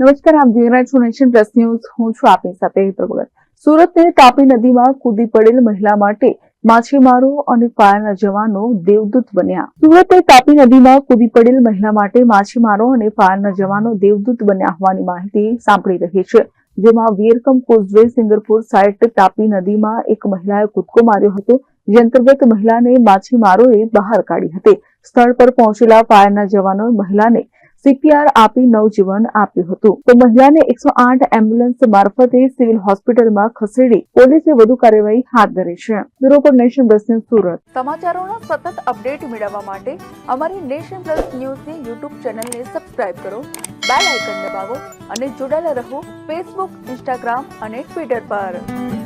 નમસ્કાર, આપ જોઈ રહ્યા છો નેશન પ્લસ ન્યૂઝ. હું છું આપની સાથે હેતર ભગત. સુરતની તાપી નદીમાં કૂદી પડેલ મહિલા માટે માછીમારો અને ફાયરના જવાનો દેવદૂત બન્યા. સુરતે તાપી નદીમાં કૂદી પડેલ મહિલા માટે માછીમારો અને ફાયરના જવાનો દેવદૂત બન્યા હોવાની માહિતી સાંપડી રહી છે, જેમાં weir cum causeway Singarpur site Tapi નદીમાં એક મહિલાએ કૂદકો માર્યો હતો. જે અંતર્ગત મહિલાને માછીમારોએ બહાર કાઢી હતી. સ્થળ પર પહોંચેલા ફાયરના જવાનોએ મહિલાને સીપીઆર આપી નવજીવન આપ્યું હતું. તો મહિલાને એકસો આઠ એમ્બ્યુલન્સ મારફતે સિવિલ હોસ્પિટલમાં ખસેડી પોલીસે વધુ કાર્યવાહી હાથ ધરી છે. Bureau Nation Plus Surat. સમાચારોના સતત અપડેટ મેળવવા માટે અમારી નેશન પ્લસ ન્યૂઝની યુટ્યુબ ચેનલને સબસ્ક્રાઇબ કરો, બેલ આઇકન દબાવો અને જોડાયેલા રહો ફેસબુક, ઇન્સ્ટાગ્રામ અને ટ્વિટર પર.